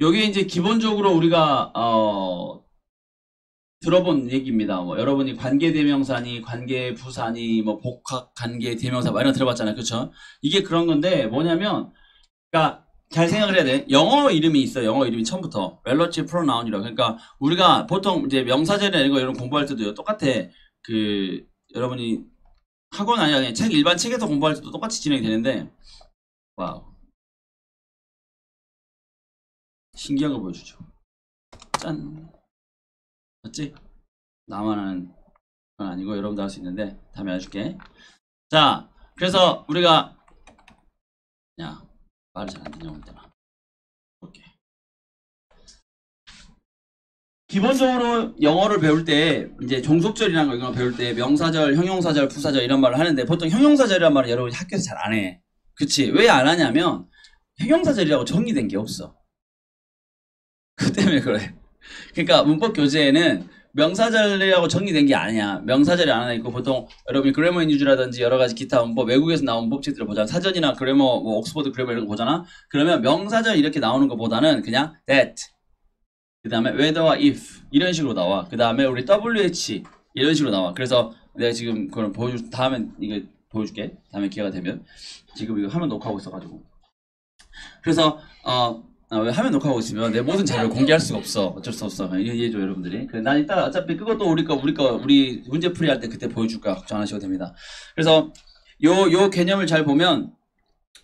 여기 이제 기본적으로 우리가 어 들어본 얘기입니다. 뭐 여러분이 관계 대명사니 관계 부사니 뭐 복합 관계 대명사 뭐 이런 거 들어봤잖아요. 그렇죠? 이게 그런 건데 뭐냐면 그러니까 잘 생각을 해야 돼. 영어 이름이 있어. 영어 이름이 처음부터 relative pronoun이라고. 그러니까 우리가 보통 이제 명사절이나 이런 거 이런 공부할 때도요. 똑같아. 그 여러분이 학원 아니라 그냥 책 일반 책에서 공부할 때도 똑같이 진행이 되는데 와우. 신기한 거 보여주죠. 짠. 맞지? 나만 하는 건 아니고 여러분도 할 수 있는데 다음에 알려줄게. 자, 그래서 우리가 야 말을 잘 안 듣냐 오늘 때나. 볼게. 기본적으로 영어를 배울 때 이제 종속절이라는 거 이런 거 배울 때 명사절, 형용사절, 부사절 이런 말을 하는데 보통 형용사절이란 말을 여러분이 학교에서 잘 안 해. 그치? 왜 안 하냐면 형용사절이라고 정리된 게 없어. 그 때문에 그래. 그러니까 문법 교재에는 명사절이라고 정리된 게 아니야. 명사절이 안 하나 있고 보통 여러분이 그래머 인유즈라든지 여러 가지 기타 문법 외국에서 나온 문법책들을 보잖아. 사전이나 그래머 뭐 옥스퍼드 그래머 이런 거 보잖아. 그러면 명사절 이렇게 나오는 것보다는 그냥 that 그 다음에 whether와 if 이런 식으로 나와. 그 다음에 우리 wh 이런 식으로 나와. 그래서 내가 지금 그걸 보여줄 다음에 이거 보여줄게. 다음에 기회가 되면 지금 이거 화면 녹화하고 있어가지고. 그래서 어. 아, 왜 화면 녹화하고 있으면 내 모든 자료를 공개할 수가 없어. 어쩔 수 없어. 이해- 이해해줘, 여러분들이. 그, 난 이따 어차피 그것도 우리 거, 우리 거, 우리 문제 풀이 할 때 그때 보여줄 거야. 걱정 안 하셔도 됩니다. 그래서 요, 요 개념을 잘 보면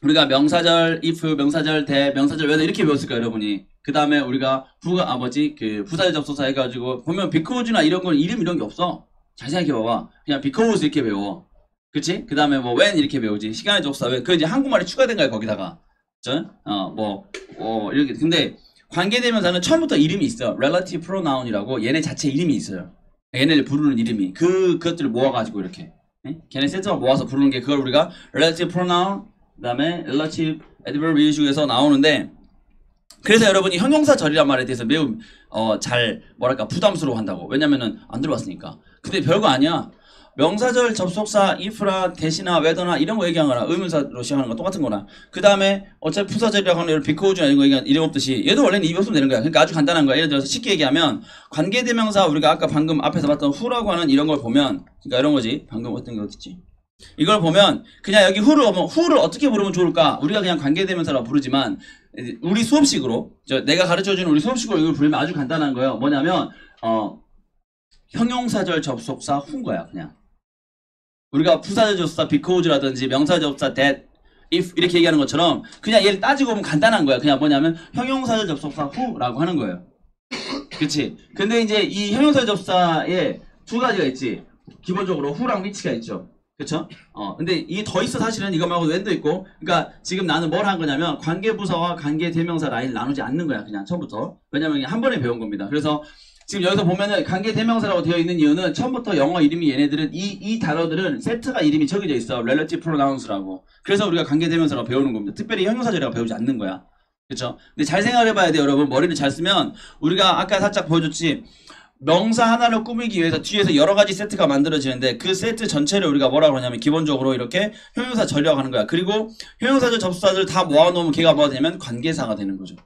우리가 명사절, if, 명사절, 대, 명사절, whether 이렇게 배웠을 거예요, 여러분이. 그 다음에 우리가 부가, 아, 뭐지, 그, 부사절 접속사 해가지고 보면 because나 이런 건 이름 이런 게 없어. 잘 생각해봐봐. 그냥 because 이렇게 배워. 그치? 그 다음에 뭐 when 이렇게 배우지. 시간의 접속사, 왜? 그 이제 한국말이 추가된 거야, 거기다가. 그죠? 어, 이렇게. 근데 관계대명사는 처음부터 이름이 있어. relative pronoun이라고 얘네 자체 이름이 있어요. 얘네를 부르는 이름이. 그, 그것들을 모아가지고 이렇게. 예? 걔네 세트만 모아서 부르는 게 그걸 우리가 relative pronoun, 그 다음에 relative adverb 이런 식으로 해서 나오는데 그래서 여러분이 형용사 절이란 말에 대해서 매우 어, 잘 뭐랄까 부담스러워 한다고. 왜냐면은 안 들어봤으니까. 근데 별거 아니야. 명사절 접속사 if나 대시나 whether나 이런 거 얘기한 거나 의문사로 시작하는 거 똑같은 거나. 그 다음에 어차피 부사절이라고 하는 이런 because나 이런 거 얘기한 이름 없듯이 얘도 원래는 입이 없으면 되는 거야. 그러니까 아주 간단한 거야. 예를 들어서 쉽게 얘기하면 관계대명사 우리가 아까 방금 앞에서 봤던 who라고 하는 이런 걸 보면 그러니까 이런 거지. 방금 어떤 게 어딨지? 이걸 보면 그냥 여기 who를 뭐 who를 어떻게 부르면 좋을까? 우리가 그냥 관계대명사라고 부르지만 우리 수업식으로 저 내가 가르쳐주는 우리 수업식으로 이걸 부르면 아주 간단한 거예요. 뭐냐면 어 형용사절 접속사 who인 거야 그냥 우리가 부사절 접속사 because라든지 명사절 접속사 that, if 이렇게 얘기하는 것처럼 그냥 얘를 따지고 보면 간단한 거야. 그냥 뭐냐면 형용사절 접속사 who라고 하는 거예요. 그치? 근데 이제 이 형용사절 접속사에 두 가지가 있지. 기본적으로 who랑 which가 있죠. 그쵸? 어, 근데 이게 더 있어 사실은 이거 말고 when도 있고 그러니까 지금 나는 뭘 한 거냐면 관계부사와 관계대명사 라인을 나누지 않는 거야 그냥 처음부터 왜냐면 한 번에 배운 겁니다 그래서 지금 여기서 보면은 관계 대명사라고 되어 있는 이유는 처음부터 영어 이름이 얘네들은 이, 이 단어들은 세트가 이름이 적혀져 있어. relative pronouns라고. 그래서 우리가 관계 대명사라고 배우는 겁니다. 특별히 형용사절이라고 배우지 않는 거야. 그쵸? 근데 잘 생각해 봐야 돼요, 여러분. 머리를 잘 쓰면 우리가 아까 살짝 보여줬지. 명사 하나를 꾸미기 위해서 뒤에서 여러 가지 세트가 만들어지는데 그 세트 전체를 우리가 뭐라고 그러냐면 기본적으로 이렇게 형용사 절이라고 하는 거야. 그리고 형용사절 접속사들 다 모아놓으면 걔가 뭐가 되냐면 관계사가 되는 거죠.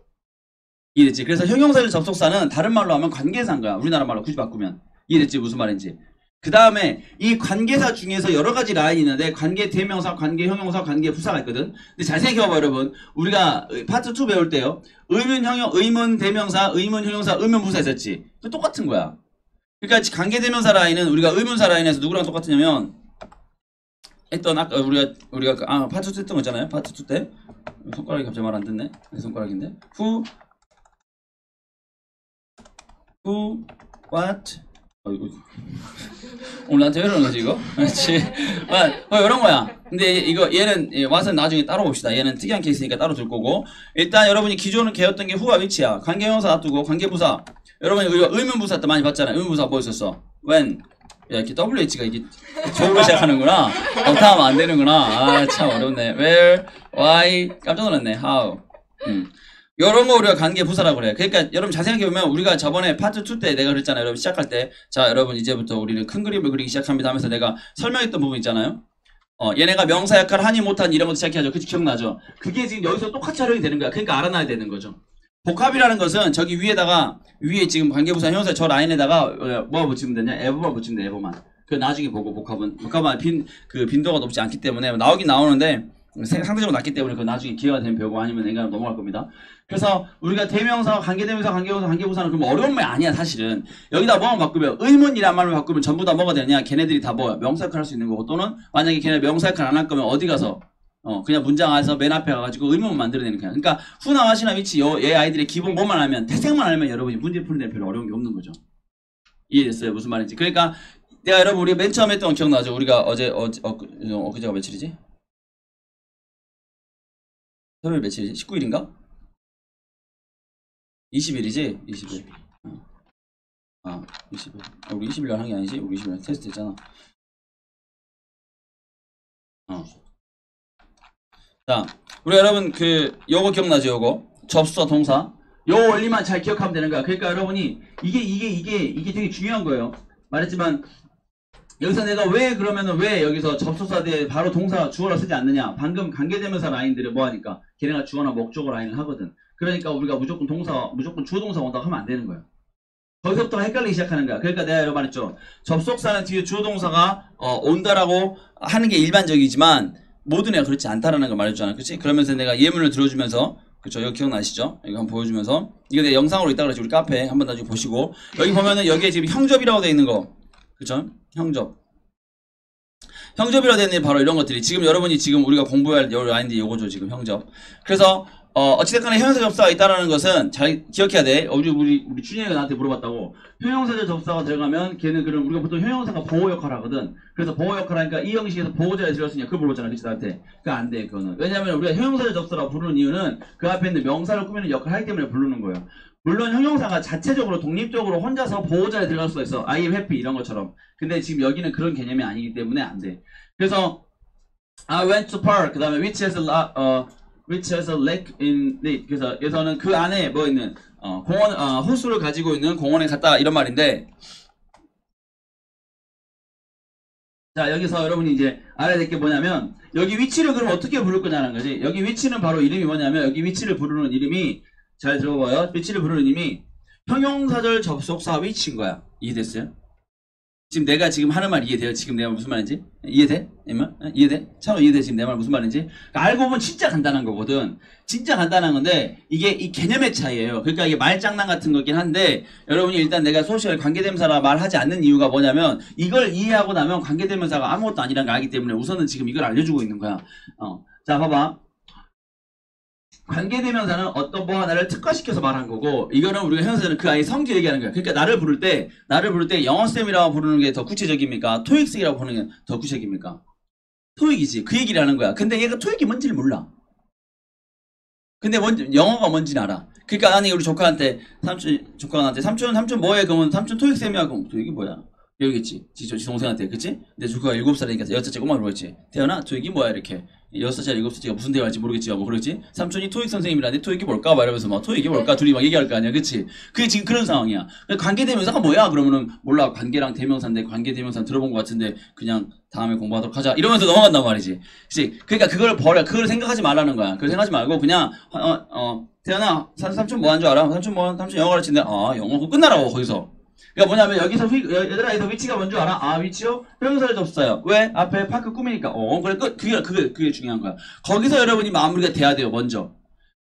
이해됐지? 그래서 형용사절 접속사는 다른 말로 하면 관계사인 거야. 우리나라 말로 굳이 바꾸면. 이해됐지? 무슨 말인지. 그 다음에 이 관계사 중에서 여러 가지 라인이 있는데 관계 대명사, 관계 형용사, 관계 부사가 있거든. 근데 잘 생각해봐봐 여러분. 우리가 파트 2 배울 때요. 의문 형용, 의문 대명사, 의문 형용사, 의문 부사 있었지. 또 똑같은 거야. 그러니까 관계 대명사 라인은 우리가 의문사 라인에서 누구랑 똑같으냐면 했던 아까 우리가 우리가 그- 아 파트 2 했던 거 있잖아요. 파트 2 때 손가락이 갑자기 말 안 듣네. 내 손가락인데. 후 who, what, 어이구. 오늘 나한테 왜 이러는 거지, 이거? 그렇지. 뭐, 이런 거야. 근데 이거, 얘는, 예, what은 나중에 따로 봅시다. 얘는 특이한 케이스니까 따로 들 거고. 일단 여러분이 기존은 배웠던 게 who와 which야. 관계형사 놔두고, 관계부사. 여러분이 의문부사 때 많이 봤잖아요. 의문부사 뭐 있었어? when. 야, 이렇게 WH가 이게 조로 시작하는구나. 어타 하면 안 되는구나. 아, 참 어렵네. where, why. 깜짝 놀랐네. how. 음. 이런 거 우리가 관계 부사라고 그래요. 그러니까 여러분 잘 생각해 보면 우리가 저번에 파트 2 때 내가 그랬잖아요. 여러분 시작할 때 자 여러분 이제부터 우리는 큰 그림을 그리기 시작합니다 하면서 내가 설명했던 부분 있잖아요. 어 얘네가 명사 역할 하니 못한 이런 것도 시작해야죠. 그치 기억나죠? 그게 지금 여기서 똑같이 활용이 되는 거야. 그러니까 알아놔야 되는 거죠. 복합이라는 것은 저기 위에다가 위에 지금 관계부사 형용사 저 라인에다가 어, 뭐 붙이면 되냐? 에버만 붙이면 돼. 에버만. 그 나중에 보고 복합은 복합은 빈 그 빈도가 높지 않기 때문에 나오긴 나오는데 생- 상대적으로 낮기 때문에 그 나중에 기회가 되면 배우고 아니면 내가 넘어갈 겁니다. 그래서 우리가 대명사, 관계대명사, 관계부사, 관계부사는 그럼 어려운 말 아니야 사실은. 여기다 뭐만 바꾸면 의문이란 말을 바꾸면 전부 다 뭐가 되냐? 걔네들이 다 뭐야? 명사 역할 할 수 있는 거고 또는 만약에 걔네 명사 역할 안 할 거면 어디 가서 어 그냥 문장 안에서 맨 앞에 가가지고 의문만 만들어내는 거야. 그러니까 후나 와시나 위치 요, 얘 아이들의 기본 뭐만 하면 태생만 알면 여러분이 문제 푸는 데 별로 어려운 게 없는 거죠. 이해됐어요? 무슨 말인지. 그러니까 내가 여러분 우리 맨 처음 했던 거 기억나죠? 우리가 어제 어제 어, 어, 엊그제가 며칠이지? 토요일 며칠이지? 19일인가? 20일이지? 20일. 어. 아, 20일. 아, 우리 20일 날 한 게 아니지? 우리 20일 날 테스트 했잖아. 어. 자, 우리 여러분 그 요거 기억나죠? 요거 접수와 동사. 요 원리만 잘 기억하면 되는 거야. 그러니까 여러분이 이게 이게 이게 이게 되게 중요한 거예요. 말했지만 여기서 내가 왜 그러면은 왜 여기서 접속사 뒤에 바로 동사 주어를 쓰지 않느냐? 방금 관계대명사 라인들을 뭐 하니까 걔네가 주어나 목적어 라인을 하거든. 그러니까 우리가 무조건 동사 무조건 주어 동사 온다고 하면 안 되는 거예요. 거기서부터 헷갈리기 시작하는 거야. 그러니까 내가 여러 번 말했죠. 접속사는 뒤에 주어 동사가 어, 온다라고 하는 게 일반적이지만 모든 애가 그렇지 않다라는 걸 말해줬잖아. 그치? 그러면서 내가 예문을 들어주면서 그쵸 이거 기억나시죠? 이거 한번 보여주면서 이거 내 영상으로 그랬지 우리 카페 한번 나중에 보시고 여기 보면은 여기에 지금 형접이라고 돼 있는 거 그쵸? 형접 있는 게 바로 이런 것들이 지금 여러분이 지금 우리가 공부할 여 라인들이 요거죠 지금 형접 그래서 어, 어찌됐거나 형용사 접사가 있다라는 것은 잘 기억해야 돼. 우리, 우리, 우리 준이가 나한테 물어봤다고. 형용사절 접사가 들어가면 걔는 그럼 우리가 보통 형용사가 보호 역할 하거든. 그래서 보호 역할 하니까 이 형식에서 보호자에 들어갔으니까 그걸 물어봤잖아. 그치, 나한테. 그거 안 돼, 그거는. 왜냐면 우리가 형용사절 접사라고 부르는 이유는 그 앞에 있는 명사를 꾸미는 역할을 하기 때문에 부르는 거예요. 물론 형용사가 자체적으로 독립적으로 혼자서 보호자에 들어갈 수가 있어. I am happy 이런 것처럼. 근데 지금 여기는 그런 개념이 아니기 때문에 안 돼. 그래서 I went to park. 그 다음에 which has a 어, which has a lake in it. 그래서 여기서는 그 안에 뭐 있는 어, 공원 어, 호수를 가지고 있는 공원에 갔다 이런 말인데 자 여기서 여러분이 이제 알아야 될 게 뭐냐면 여기 위치를 그럼 어떻게 부를 거냐는 거지 여기 위치는 바로 이름이 뭐냐면 여기 위치를 부르는 이름이 잘 들어봐요 위치를 부르는 이름이 형용사절 접속사 위치인 거야 이해됐어요? 지금 내가 지금 하는 말 이해돼요? 지금 내가 무슨 말인지? 이해돼? 이해돼? 차로 이해돼? 지금 내 말 무슨 말인지? 그러니까 알고 보면 진짜 간단한 거거든. 진짜 간단한 건데 이게 이 개념의 차이예요. 그러니까 이게 말장난 같은 거긴 한데 여러분이 일단 내가 소셜 관계대명사라 말하지 않는 이유가 뭐냐면 이걸 이해하고 나면 관계대명사가 아무것도 아니라는 걸 알기 때문에 우선은 지금 이걸 알려주고 있는 거야. 어. 자 봐봐. 관계대명사는 어떤 뭐 하나를 특화시켜서 말한 거고 이거는 우리가 형용사는 그 아이 성질 얘기하는 거야. 그러니까 나를 부를 때 나를 부를 때 영어쌤이라고 부르는 게 더 구체적입니까? 토익생이라고 부르는 게 더 구체적입니까? 토익이지. 그 얘기를 하는 거야. 근데 얘가 토익이 뭔지를 몰라. 근데 뭔지 영어가 뭔지는 알아. 그러니까 아니 우리 조카한테 삼촌 조카한테 삼촌 삼촌 뭐해? 그러면 삼촌 토익쌤이야. 그럼 토익이 뭐야? 이러겠지. 지, 지 동생한테 그치? 내 조카가 일곱 살이니까 여섯 살째 꼬마 물어봤지. 태연아 토익이 뭐야? 이렇게 여섯 살 일곱 살째가 무슨 대화할지 모르겠지. 뭐 그러지? 삼촌이 토익 선생님이라는데 토익이 뭘까? 막 이러면서 막 토익이 뭘까? 둘이 막 얘기할 거 아니야. 그치? 그게 지금 그런 상황이야. 관계 대명사가 뭐야? 그러면은 몰라. 관계랑 대명사인데 관계 대명사 들어본 것 같은데 그냥 다음에 공부하도록 하자. 이러면서 넘어간단 말이지. 그치? 그러니까 그걸 버려. 그걸 생각하지 말라는 거야. 그걸 생각하지 말고 그냥 어, 어 태연아 삼- 삼촌 뭐 한 줄 알아? 삼촌 뭐 삼촌 영어 가르치는데 아 영어 끝나라고 거기서. 그러니까 뭐냐면 여기서 휘, 여- 얘들아 여기서 위치가 뭔 줄 알아? 아 위치요? 형용사를 접어요 왜? 앞에 파크 꾸미니까. 어 그래 끝. 그게 그게 그게 중요한 거야. 거기서 여러분이 마무리가 돼야 돼요 먼저.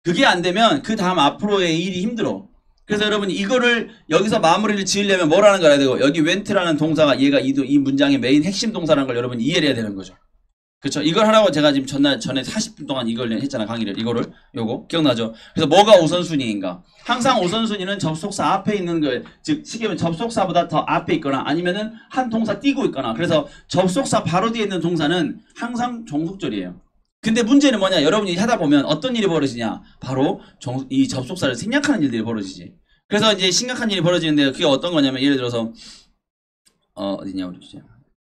그게 안 되면 그 다음 앞으로의 일이 힘들어. 그래서 여러분이 이거를 여기서 마무리를 지으려면 뭐라는 걸 알아야 되고 여기 went라는 동사가 얘가 이, 도- 이 문장의 메인 핵심 동사라는 걸 여러분이 이해를 해야 되는 거죠. 그쵸? 이걸 하라고 제가 지금 전날 전에 40분 동안 이걸 했잖아 강의를 이거를 요거 기억나죠? 그래서 뭐가 우선순위인가? 항상 우선순위는 접속사 앞에 있는 거, 즉 시계면 접속사보다 더 앞에 있거나 아니면은 한 동사 띄고 있거나 그래서 접속사 바로 뒤에 있는 동사는 항상 종속절이에요. 근데 문제는 뭐냐? 여러분이 하다 보면 어떤 일이 벌어지냐? 바로 종- 이 접속사를 생략하는 일들이 벌어지지. 그래서 이제 심각한 일이 벌어지는데 그게 어떤 거냐면 예를 들어서 어 어디냐 우리 주제.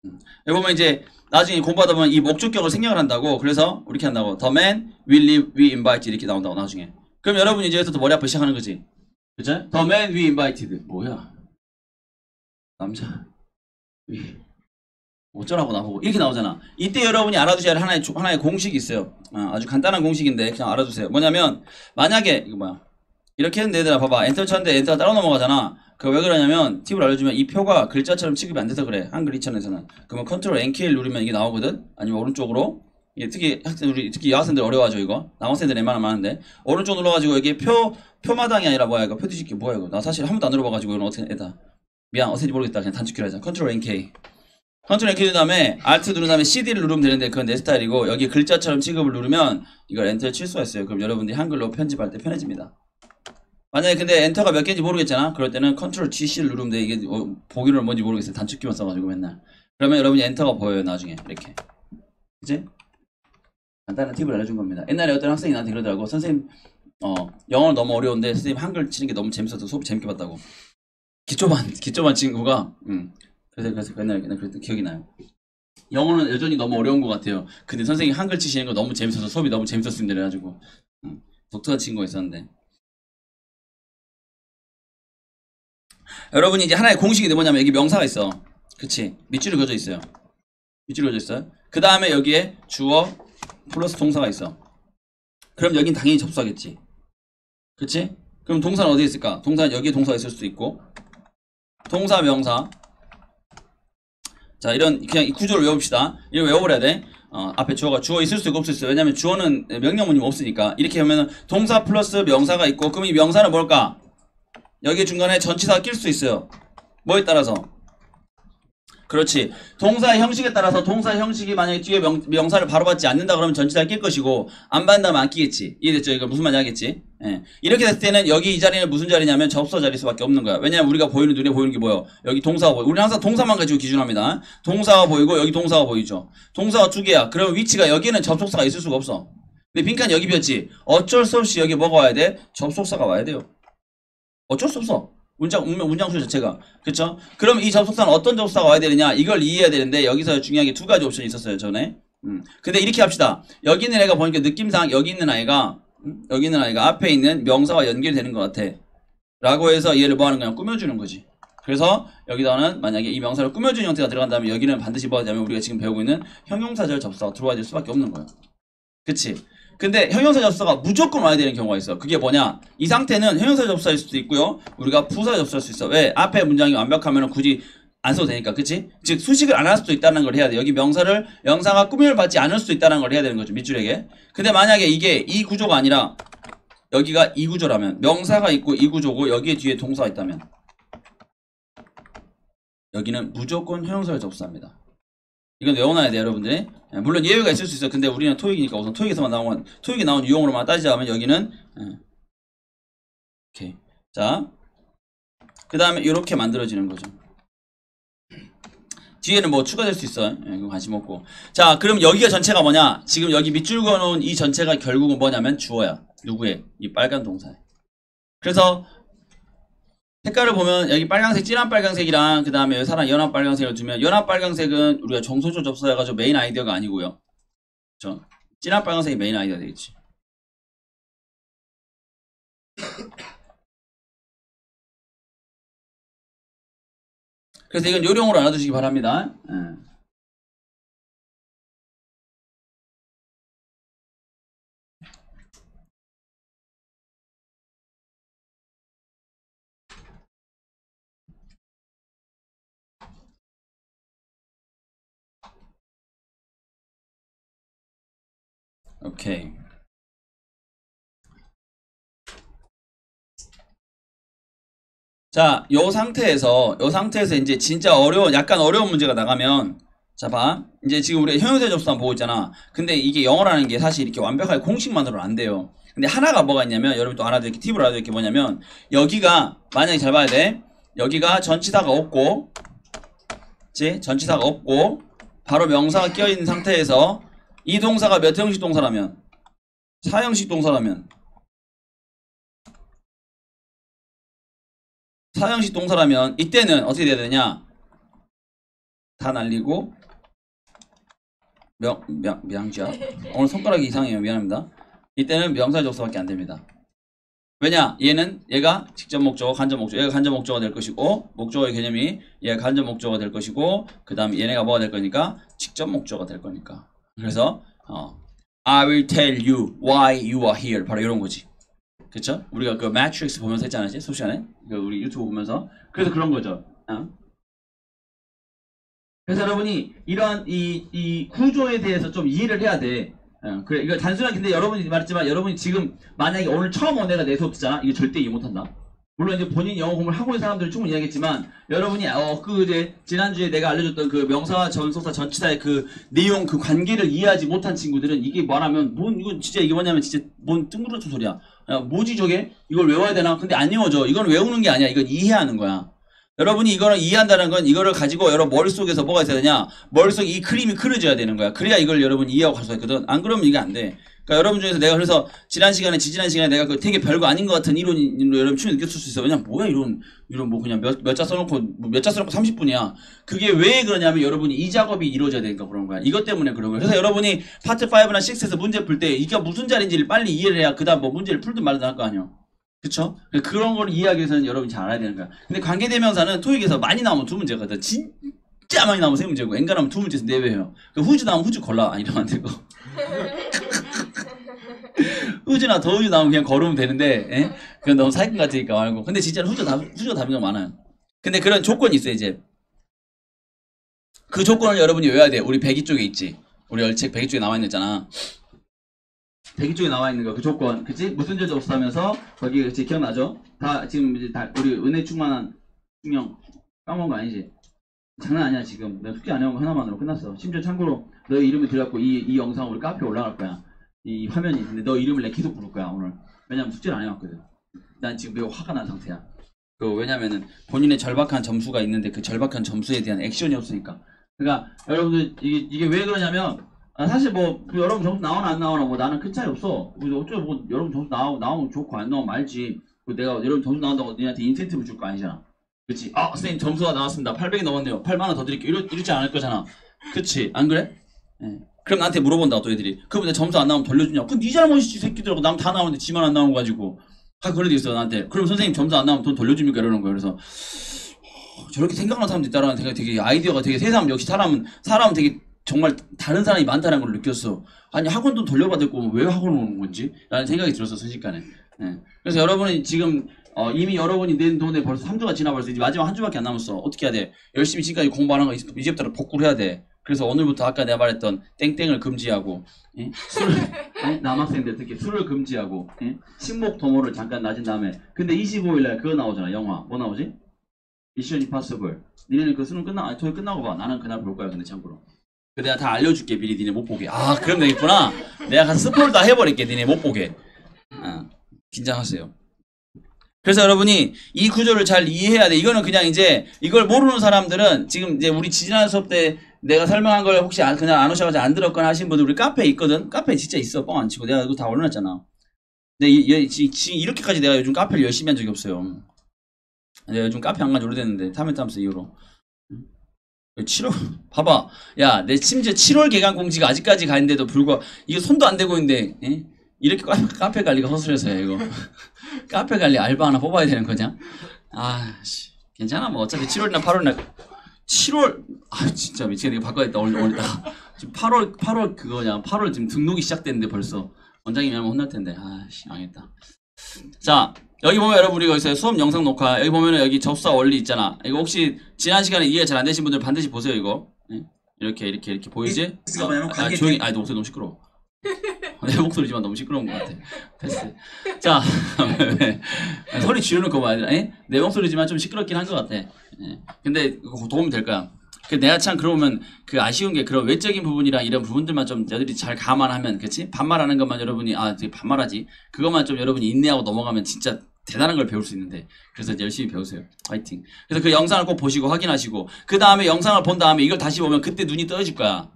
음. 여기 보면 이제 나중에 공부하다 보면 이 목적격을 생략을 한다고. 그래서 이렇게 한다고. The man will leave we invite 이렇게 나온다고 나중에. 그럼 여러분이 이제 여기서 머리 아프기 시작하는 거지. 그죠? the man we invited. 뭐야? 남자 we. 어쩌라고 나보고. 이렇게 나오잖아. 이때 여러분이 알아두셔야 할 하나의 조- 하나의 공식이 있어요. 아, 아주 간단한 공식인데 그냥 알아두세요. 뭐냐면 만약에 이거 뭐야 이렇게 했는데 얘들아 봐봐. 엔터 쳤는데 엔터가 따로 넘어가잖아. 그왜 그러냐면 팁을 알려주면 이 표가 글자처럼 취급이 안 돼서 그래. 한글 2천에서는. 그러면 컨트롤 NK를 누르면 이게 나오거든? 아니면 오른쪽으로? 이게 특히 학생 우리 특히 여학생들 어려워하죠 이거? 남학생들 웬만하면 하는데. 오른쪽 눌러가지고 여기 표 표마당이 아니라 뭐야 이거? 표 뒤집기 뭐야 이거? 나 사실 한 번도 안 눌러봐가지고 이건 어떻게 해다 미안 어떻게 모르겠다. 그냥 단축키로 하자. 컨트롤 NK 컨트롤 NK 누른 다음에 Alt 누른 다음에 CD를 누르면 되는데 그건 내 스타일이고 여기 글자처럼 취급을 누르면 이걸 엔터를 칠 수가 있어요. 그럼 여러분들이 한글로 편집할 때 편해집니다 만약에 근데 엔터가 몇 개인지 모르겠잖아. 그럴 때는 컨트롤 GC를 누르면 돼. 이게 어, 보기로 뭔지 모르겠어요. 단축키만 써가지고 맨날. 그러면 여러분이 엔터가 보여요 나중에. 이렇게. 그치? 간단한 팁을 알려준 겁니다. 옛날에 어떤 학생이 나한테 그러더라고. 선생님 어 영어는 너무 어려운데 선생님 한글 치는 게 너무 재밌어서 수업 재밌게 봤다고. 기초반 기초반 친구가 음. 그래서 그래서 옛날에 그랬던 기억이 나요. 영어는 여전히 너무 어려운 것 같아요. 근데 선생님이 한글 치시는 거 너무 재밌어서 수업이 너무 재밌었습니다. 그래가지고. 음, 독특한 친구가 있었는데 여러분이 이제 하나의 공식이 뭐냐면 여기 명사가 있어. 그치? 밑줄이 그어져 있어요. 밑줄이 그어져 있어요. 그 다음에 여기에 주어 플러스 동사가 있어. 그럼 여긴 당연히 접수하겠지. 그치? 그럼 동사는 어디에 있을까? 동사는 여기에 동사가 있을 수도 있고 동사, 명사 자 이런 그냥 이 구조를 외웁시다. 이거 외워버려야 돼. 어, 앞에 주어가 주어 있을 수 있고 없을 수 있어요. 왜냐면 주어는 명령문이 없으니까 이렇게 하면은 동사 플러스 명사가 있고 그럼 이 명사는 뭘까? 여기 중간에 전치사가 낄 수 있어요. 뭐에 따라서? 그렇지. 동사 형식에 따라서 동사 형식이 만약에 뒤에 명, 명사를 바로 받지 않는다 그러면 전치사를 낄 것이고 안 받는다면 안 끼겠지. 이해됐죠? 이거 무슨 말인지 알겠지? 예. 이렇게 됐을 때는 여기 이 자리는 무슨 자리냐면 접서 자리 수밖에 없는 거야. 왜냐면 우리가 보이는 눈에 보이는 게 뭐예요? 여기 동사가 보여. 우리는 항상 동사만 가지고 기준합니다. 동사가 보이고 여기 동사가 보이죠. 동사가 두 개야. 그러면 위치가 여기는 접속사가 있을 수가 없어. 근데 빈칸 여기 비었지. 어쩔 수 없이 여기 뭐가 와야 돼? 접속사가 와야 돼요. 어쩔 수 없어. 문장, 문장, 문장수 자체가. 그쵸? 그럼 이 접속사는 어떤 접속사가 와야 되느냐? 이걸 이해해야 되는데, 여기서 중요한 게 두 가지 옵션이 있었어요, 전에. 음. 근데 이렇게 합시다. 여기 있는 애가 보니까 느낌상 여기 있는 아이가, 음? 여기 있는 아이가 앞에 있는 명사와 연결되는 것 같아. 라고 해서 얘를 뭐 하는 거냐? 꾸며주는 거지. 그래서 여기다는 만약에 이 명사를 꾸며주는 형태가 들어간다면 여기는 반드시 뭐가 되냐면 우리가 지금 배우고 있는 형용사절 접속사가 들어와야 될 수밖에 없는 거예요. 그치? 근데 형용사 접수가 무조건 와야 되는 경우가 있어. 그게 뭐냐? 이 상태는 형용사 접수일 수도 있고요. 우리가 부사 접수할 수 있어. 왜? 앞에 문장이 완벽하면 굳이 안 써도 되니까. 그치? 즉 수식을 안 할 수도 있다는 걸 해야 돼. 여기 명사를 명사가 꾸밈을 받지 않을 수도 있다는 걸 해야 되는 거죠. 밑줄에게. 근데 만약에 이게 이 구조가 아니라 여기가 이 구조라면 명사가 있고 이 구조고 여기에 뒤에 동사가 있다면 여기는 무조건 형용사를 접수합니다. 이건 외워놔야 돼요, 여러분들이. 예, 물론 예외가 있을 수 있어요. 근데 우리는 토익이니까 우선 토익에서만 나온, 토익이 나온 유형으로만 따지자면 여기는, 예. 오케이. 자. 그 다음에 이렇게 만들어지는 거죠. 뒤에는 뭐 추가될 수 있어요. 예, 이거 관심 없고. 자, 그럼 여기가 전체가 뭐냐? 지금 여기 밑줄 그어놓은 이 전체가 결국은 뭐냐면 주어야. 누구의? 이 빨간 동사에. 그래서 색깔을 보면 여기 빨간색, 진한 빨간색이랑 그 다음에 사람 연한 빨간색을 두면 연한 빨간색은 우리가 정소조 접수해가지고 메인 아이디어가 아니고요. 그쵸? 진한 빨간색이 메인 아이디어 되겠지. 그래서 이건 요령으로 알아두시기 바랍니다. 예. 오케이. 자, 요 상태에서, 요 상태에서 이제 진짜 어려운, 약간 어려운 문제가 나가면, 자, 봐. 이제 지금 우리가 형용사 접수만 보고 있잖아. 근데 이게 영어라는 게 사실 이렇게 완벽하게 공식만으로는 안 돼요. 근데 하나가 뭐가 있냐면, 여러분 또 알아둘 게, 팁을 알아둘 게 뭐냐면, 여기가, 만약에 잘 봐야 돼. 여기가 전치사가 없고, 그치? 전치사가 없고, 바로 명사가 껴있는 상태에서, 이 동사가 몇 형식 동사라면? 4형식 동사라면? 4형식 동사라면 이때는 어떻게 돼야 되냐? 다 날리고 명, 명, 명자 오늘 손가락이 이상해요. 미안합니다. 이때는 명사 접수밖에 안 됩니다. 왜냐? 얘는 얘가 직접 목적어, 간접 목적어, 얘가 간접 목적어가 될 것이고 목적어의 개념이 얘가 간접 목적어가 될 것이고 그 다음에 얘네가 뭐가 될 거니까 직접 목적어가 될 거니까 그래서 어, I will tell you why you are here 바로 이런 거지 그쵸? 우리가 그 매트릭스 보면서 했잖아, 시간에. 그 우리 유튜브 보면서. 그래서 그런 거죠. 어? 그래서 여러분이 이러한 이, 이 구조에 대해서 좀 이해를 해야 돼. 어, 그래, 이거 단순한, 근데 여러분이 말했지만 여러분이 지금 만약에 오늘 처음 온 애가 내 수업 듣잖아? 이거 절대 이해 못한다. 물론 이제 본인 영어 공부를 하고 있는 사람들은 충분히 이해하겠지만 여러분이 어그 이제 지난주에 내가 알려줬던 그 명사와 전속사 전치사의 그 내용 그 관계를 이해하지 못한 친구들은 이게 말하면 뭔 이건 진짜 이게 뭐냐면 진짜 뭔 뜬구러진 소리야. 야, 뭐지 저게? 이걸 외워야 되나? 근데 안 외워져. 이건 외우는 게 아니야. 이건 이해하는 거야. 여러분이 이거를 이해한다는 건 이거를 가지고 여러분 머릿속에서 뭐가 있어야 되냐? 머릿속에 이 그림이 그려져야 되는 거야. 그래야 이걸 여러분이 이해하고 갈 수가 있거든. 안 그러면 이게 안돼 그러니까 여러분 중에서 내가 그래서 지난 시간에 지지난 시간에 내가 그 되게 별거 아닌 것 같은 이론으로 여러분 충분히 느꼈을 수 있어. 왜냐면 뭐야 이런 이런 뭐 그냥 몇 몇 자 써놓고 뭐몇자 써놓고 30분이야. 그게 왜 그러냐면 여러분이 이 작업이 이루어져야 되니까 그런 거야. 이것 때문에 그런 거야. 그래서 여러분이 파트 5나 6에서 문제 풀 때 이게 무슨 자리인지를 빨리 이해를 해야 그다음 뭐 문제를 풀든 말든 할 거 아니야. 그쵸? 그런 걸 이해하기 위해서는 여러분이 잘 알아야 되는 거야. 근데 관계대명사는 토익에서 많이 나오면 두 문제거든. 진짜 많이 나오면 세 문제고 엔간하면 두 문제에서 네 배예요. 그 후주 나오면 후주 골라. 아, 이러면 안 되고. 후주나 더우주 나오면 그냥 걸으면 되는데, 예? 그건 너무 사기꾼 같으니까 말고. 근데 진짜 후주 답, 후주가 답인 경우 많아요. 근데 그런 조건이 있어요, 이제. 그 조건을 여러분이 외워야 돼. 우리 배기 쪽에 있지. 우리 열책 배기 쪽에 나와 있는 거 있잖아. 배기 쪽에 나와 있는 거, 그 조건. 그치? 무슨 죄도 없다면서, 거기, 그치? 기억나죠? 다, 지금 이제 다, 우리 은혜 충만한 충명 까먹은 거 아니지? 장난 아니야, 지금. 내가 숙제 안 해온 거 하나만으로 끝났어. 심지어 참고로, 너의 이름이 들어갔고, 이, 이 영상 우리 카페에 올라갈 거야. 이 화면이 근데 너 이름을 내 계속 부를 거야 오늘. 왜냐면 숙제를 안 해왔거든. 난 지금 매우 화가 난 상태야. 그 왜냐면은 본인의 절박한 점수가 있는데 그 절박한 점수에 대한 액션이 없으니까. 그러니까 여러분들 이게 이게 왜 그러냐면 아, 사실 뭐그 여러분 점수 나오나 안 나오나 뭐 나는 큰 차이 없어. 뭐 어쩌고 뭐 여러분 점수 나오, 나오면 좋고 안 나오면 말지. 그 내가 여러분 점수 나온다고 너한테 인센티브 줄 거 아니잖아. 그치? 아 선생님 점수가 나왔습니다. 800이 넘었네요. 8만원 더 드릴게요. 이러, 이러지 않을 거잖아. 그치? 안 그래? 예. 그럼 나한테 물어본다 또 애들이. 그럼 내 점수 안 나오면 돌려주냐? 그럼 네 잘못이지 새끼들하고. 남 다 나오는데 지만 안 나온 거 가지고. 아 그런 데 있어 나한테. 그럼 선생님 점수 안 나오면 돈 돌려줍니까? 이러는 거야. 그래서 어, 저렇게 생각하는 사람도 있다라는 생각이 되게 아이디어가 되게 세상 역시 사람은 사람은 되게 정말 다른 사람이 많다는 걸 느꼈어. 아니 학원 돈 돌려받을 거면 왜 학원 오는 건지? 라는 생각이 들었어 순식간에. 예. 그래서 여러분이 지금 어, 이미 여러분이 낸 돈에 벌써 3주가 지나버렸어. 이제 마지막 한 주밖에 안 남았어. 어떻게 해야 돼? 열심히 지금까지 공부하는 거 이제- 이제부터 복구를 해야 돼 그래서 오늘부터 아까 내가 말했던 땡땡을 금지하고 예? 술을 예? 남학생들 특히 술을 금지하고 예? 침묵 도모를 잠깐 놔진 다음에 근데 25일날 그거 나오잖아 영화 뭐 나오지? 미션 임파서블 니네는 그 수능 끝나 아니 토익 끝나고 봐 나는 그날 볼 거야 근데 참고로 그 내가 다 알려줄게 미리 니네 못 보게 아 그럼 되겠구나 내가 가서 스포를 다 해버릴게 니네 못 보게 아, 긴장하세요 그래서 여러분이 이 구조를 잘 이해해야 돼. 이거는 그냥 이제 이걸 모르는 사람들은 지금 이제 우리 지난 수업 때 내가 설명한 걸 혹시 안- 그냥 안 오셔가지고 안 들었거나 하신 분들 우리 카페에 있거든. 카페에 진짜 있어. 뻥 안 치고 내가 이거 다 올려놨잖아. 근데 이, 이, 지- 지- 이렇게까지 내가 요즘 카페를 열심히 한 적이 없어요. 내가 요즘 카페 안 간지 오래됐는데 타멘탐스 이후로. 7월 봐봐 야 내 심지어 7월 개강 공지가 아직까지 가 있는데도 불구하고 이거 손도 안 대고 있는데 예? 이렇게 카페, 카페 관리가 허술해서요 이거 카페 관리 알바 하나 뽑아야 되는 거냐? 아, 씨. 괜찮아. 뭐 어차피 7월이나 8월이나 7월 아 진짜 미치겠네. 이거 바꿔야겠다. 오늘 오늘다가 지금 8월 8월 그거냐? 8월 지금 등록이 시작됐는데 벌써 원장님이 하면 혼날 텐데. 아, 씨, 망했다. 자, 여기 보면 여러분 우리 여기서 수업 영상 녹화 여기 보면은 여기 접수사 원리 있잖아. 이거 혹시 지난 시간에 이해 잘 안 되신 분들 반드시 보세요 이거. 예? 이렇게 이렇게 이렇게 보이지? 뭐냐면 아, 관계 조용히. 아, 목소리 너무 시끄러워. 내 목소리지만 너무 시끄러운 것 같아. 패스. 자, 소리 지르는 거 봐야 돼. 에? 내 목소리지만 좀 시끄럽긴 한 것 같아. 예. 근데 도움이 될 거야. 그 내가 참 그러면 그 아쉬운 게 그런 외적인 부분이랑 이런 부분들만 좀 여러분이 잘 감안하면 그치? 반말하는 것만 여러분이 아 되게 반말하지 그것만 좀 여러분이 인내하고 넘어가면 진짜 대단한 걸 배울 수 있는데 그래서 열심히 배우세요 화이팅 그래서 그 영상을 꼭 보시고 확인하시고 그 다음에 영상을 본 다음에 이걸 다시 보면 그때 눈이 떠질 거야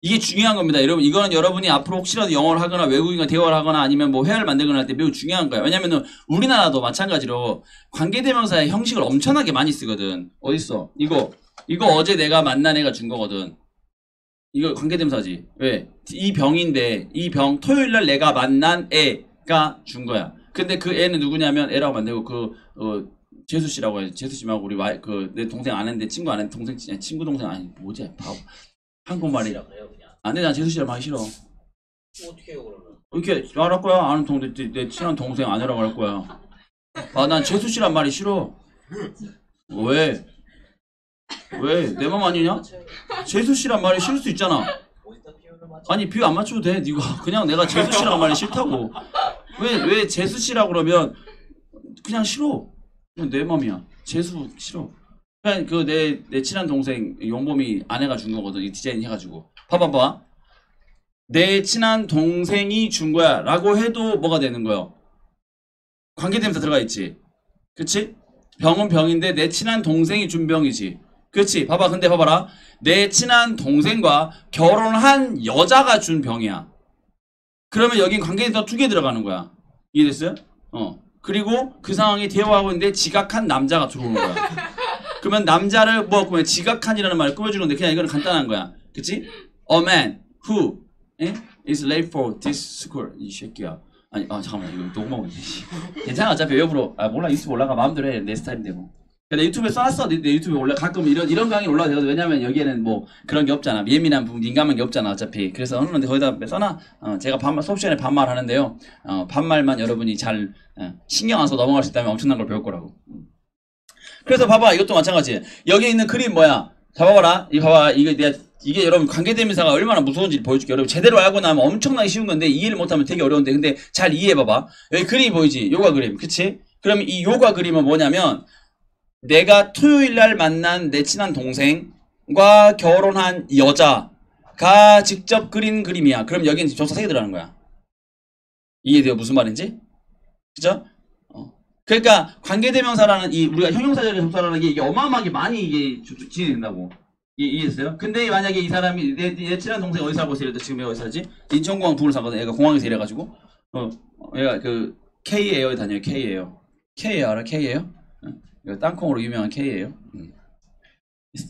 이게 중요한 겁니다. 여러분, 이거는 여러분이 앞으로 혹시라도 영어를 하거나 외국인과 대화를 하거나 아니면 뭐 회화를 만들거나 할 때 매우 중요한 거예요. 왜냐면은 우리나라도 마찬가지로 관계대명사의 형식을 엄청나게 많이 쓰거든. 어딨어? 이거, 이거 어제 내가 만난 애가 준 거거든. 이거 관계대명사지. 왜? 이 병인데, 이 병, 토요일 날 내가 만난 애가 준 거야. 근데 그 애는 누구냐면 애라고 만들고 그, 어, 재수 씨라고 해. 재수 씨 말고 우리 와, 그, 내 동생 아는데 친구 아는 동생, 친구 동생 아니, 뭐지? 바보. 한국말이라. 그래요 그냥 안 돼, 난 재수 씨랑 하기 싫어. 어떻게 해요 그러면 이렇게 말할 거야? 아는 동생, 내, 내 친한 동생 아니라고 할 거야. 아, 난 재수 씨란 말이 싫어. 왜? 왜? 내 맘 아니냐? 재수 씨란 말이 싫을 수 있잖아. 아니, 비유 안 맞춰도 돼, 니가. 그냥 내가 재수 씨란 말이 싫다고. 왜, 왜 재수 씨라고 그러면 그냥 싫어. 그냥 내 맘이야. 재수 싫어. 그냥 그내 내 친한 동생 용범이 아내가 준 거거든. 이 디자인 해가지고. 봐봐봐. 내 친한 동생이 준 거야. 라고 해도 뭐가 되는 거예요? 관계대명사 들어가 있지. 그치? 병은 병인데 내 친한 동생이 준 병이지. 그치? 봐봐. 근데 봐봐라. 내 친한 동생과 결혼한 여자가 준 병이야. 그러면 여긴 관계대명사 두 개 들어가는 거야. 이해됐어요? 어. 그리고 그 상황이 대화하고 있는데 지각한 남자가 들어오는 거야. 그러면 남자를 뭐 그러면 지각한이라는 말을 꾸며주는데 그냥 이거는 간단한 거야. 그치? A man who 예? is late for this school. 이 새끼야. 아니, 아 잠깐만 이거 있네. 씨. 괜찮아 어차피 외부로 아 몰라 유튜브 올라가 마음대로 해 내 스타일인데 뭐. 근데 유튜브에 써놨어 내, 내 유튜브에 올라 가끔 이런 이런 강의 올라가 되거든 왜냐면 여기에는 뭐 그런 게 없잖아 예민한 부분 민감한 게 없잖아 어차피 그래서 어느 데 거기다 써놔 어, 제가 반말 수업 시간에 반말 하는데요 어, 반말만 여러분이 잘 어, 신경 안 써 넘어갈 수 있다면 엄청난 걸 배울 거라고 음. 그래서 봐봐 이것도 마찬가지. 여기 있는 그림 뭐야? 자 봐봐라. 이 봐봐. 이게 내가 이게 여러분 관계대명사가 얼마나 무서운지 보여줄게 여러분 제대로 알고 나면 엄청나게 쉬운 건데 이해를 못하면 되게 어려운데 근데 잘 이해해봐봐. 여기 그림이 보이지? 요가 그림. 그치? 그럼 이 요가 그림은 뭐냐면 내가 토요일 날 만난 내 친한 동생과 결혼한 여자가 직접 그린 그림이야. 그럼 여기는 접사 세개 들어가는 거야. 이해돼요? 무슨 말인지? 그죠? 어. 그러니까 관계대명사라는 이 우리가 형용사절의 접사라는 게 이게 어마어마하게 많이 이게 진행된다고 이- 이해했어요? 근데 만약에 이 사람이 내, 내 친한 동생 어디 살고 있어? 이랬다 지금 어디 살지? 인천공항 부를 사거든. 얘가 공항에서 일해가지고 어 얘가 그 K에어에 다녀요. K에어. K에어 알아? K에어? 응? 이거 땅콩으로 유명한 K에어. 응.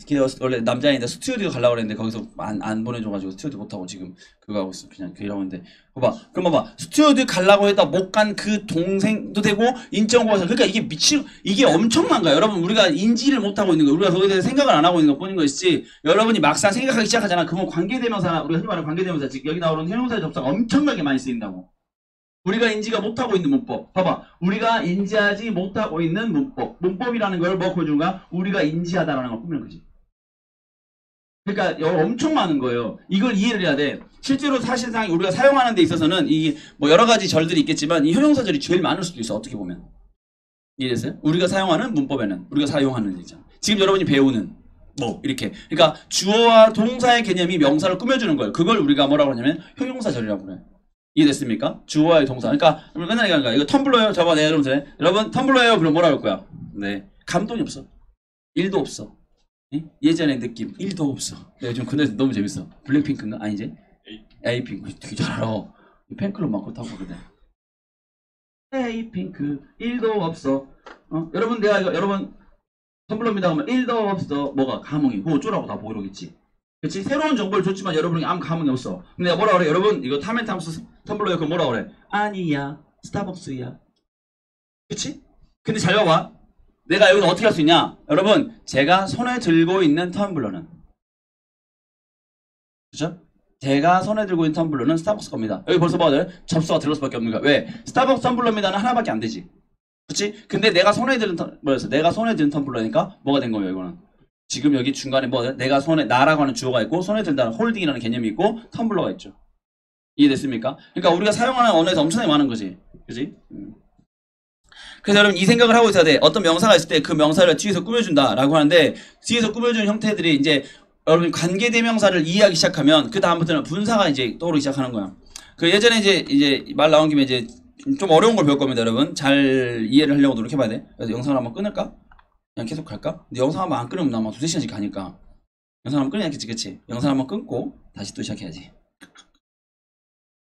걔 원래 남자인데 스튜디오 가려고 그랬는데 거기서 안, 안 보내줘가지고 스튜디오 못하고 지금 그거 하고 있어. 그냥 그 일하고 있는데. 봐봐. 그럼 봐봐. 스튜디오 가려고 했다 못 간 그 동생도 되고 인천공항에서 그러니까 이게 미친 이게 엄청난 거야. 여러분 우리가 인지를 못하고 있는 거야 우리가 거기에 대해서 생각을 안 하고 있는 것 뿐인 것이지. 여러분이 막상 생각하기 시작하잖아. 그러면 관계대명사 우리가 흔히 말하는 관계대명사 즉 여기 나오는 형용사의 접사가 엄청나게 많이 쓰인다고 우리가 인지가 못하고 있는 문법 봐봐 우리가 인지하지 못하고 있는 문법 문법이라는 걸 뭐 보여주는가 우리가 인지하다라는 걸 꾸미는 거지 그러니까 여- 엄청 많은 거예요. 이걸 이해를 해야 돼. 실제로 사실상 우리가 사용하는 데 있어서는 이 뭐 여러 가지 절들이 있겠지만 이 형용사절이 제일 많을 수도 있어. 어떻게 보면. 이해됐어요? 우리가 사용하는 문법에는 우리가 사용하는 있잖아. 지금 여러분이 배우는 뭐 이렇게. 그러니까 주어와 동사의 개념이 명사를 꾸며주는 거예요. 그걸 우리가 뭐라고 하냐면 형용사절이라고 그래. 이해됐습니까? 주어와의 동사. 그러니까 맨날 얘기하는 거야. 이거 텀블러예요. 저봐 내 여러분 들 여러분 텀블러예요. 그럼 뭐라 할 거야? 네. 감동이 없어. 일도 없어. 예? 예전의 느낌 1도 없어. 내가 요즘 그날 너무 재밌어. 블랙핑크인가? 아니지? 에이핑크 되게 잘 알아. 팬클럽 많고 타고 그러대. 에이핑크 1도 없어. 어? 여러분 내가 이거 여러분 텀블러입니다 하면 1도 없어. 뭐가 감흥이 어쩌라고 다 보이겠지. 그치? 새로운 정보를 줬지만 여러분이 아무 감흥이 없어. 근데 내가 뭐라 그래? 여러분 이거 타멘탐스 텀블러에 그거 뭐라 그래? 아니야. 스타벅스야. 그치? 근데 잘 봐봐. 내가 여기서 어떻게 할 수 있냐? 여러분, 제가 손에 들고 있는 텀블러는 그죠? 제가 손에 들고 있는 텀블러는 스타벅스 겁니다. 여기 벌써 봐도 돼? 접수가 들을 수밖에 없는 거야. 왜? 스타벅스 텀블러입니다는 하나밖에 안 되지. 그렇지? 근데 내가 손에 텀, 뭐였어? 내가 손에 드는 텀블러니까 뭐가 된 거예요, 이거는? 지금 여기 중간에 뭐 내가 손에 나라고 하는 주어가 있고 손에 든다는 홀딩이라는 개념이 있고 텀블러가 있죠. 이해됐습니까? 그러니까 우리가 사용하는 언어에서 엄청나게 많은 거지. 그지? 음. 그래서 여러분 이 생각을 하고 있어야 돼. 어떤 명사가 있을 때 그 명사를 뒤에서 꾸며준다라고 하는데 뒤에서 꾸며주는 형태들이 이제 여러분 관계 대명사를 이해하기 시작하면 그 다음부터는 분사가 이제 떠오르기 시작하는 거야. 그 예전에 이제 이제 말 나온 김에 이제 좀 어려운 걸 배울 겁니다, 여러분. 잘 이해를 하려고 노력해봐야 돼. 그래서 영상을 한번 끊을까? 그냥 계속 갈까? 근데 영상 한번 안 끊으면 아마 두세 시간씩 가니까 영상 한번 끊어야겠지, 그치? 영상 한번 끊고 다시 또 시작해야지.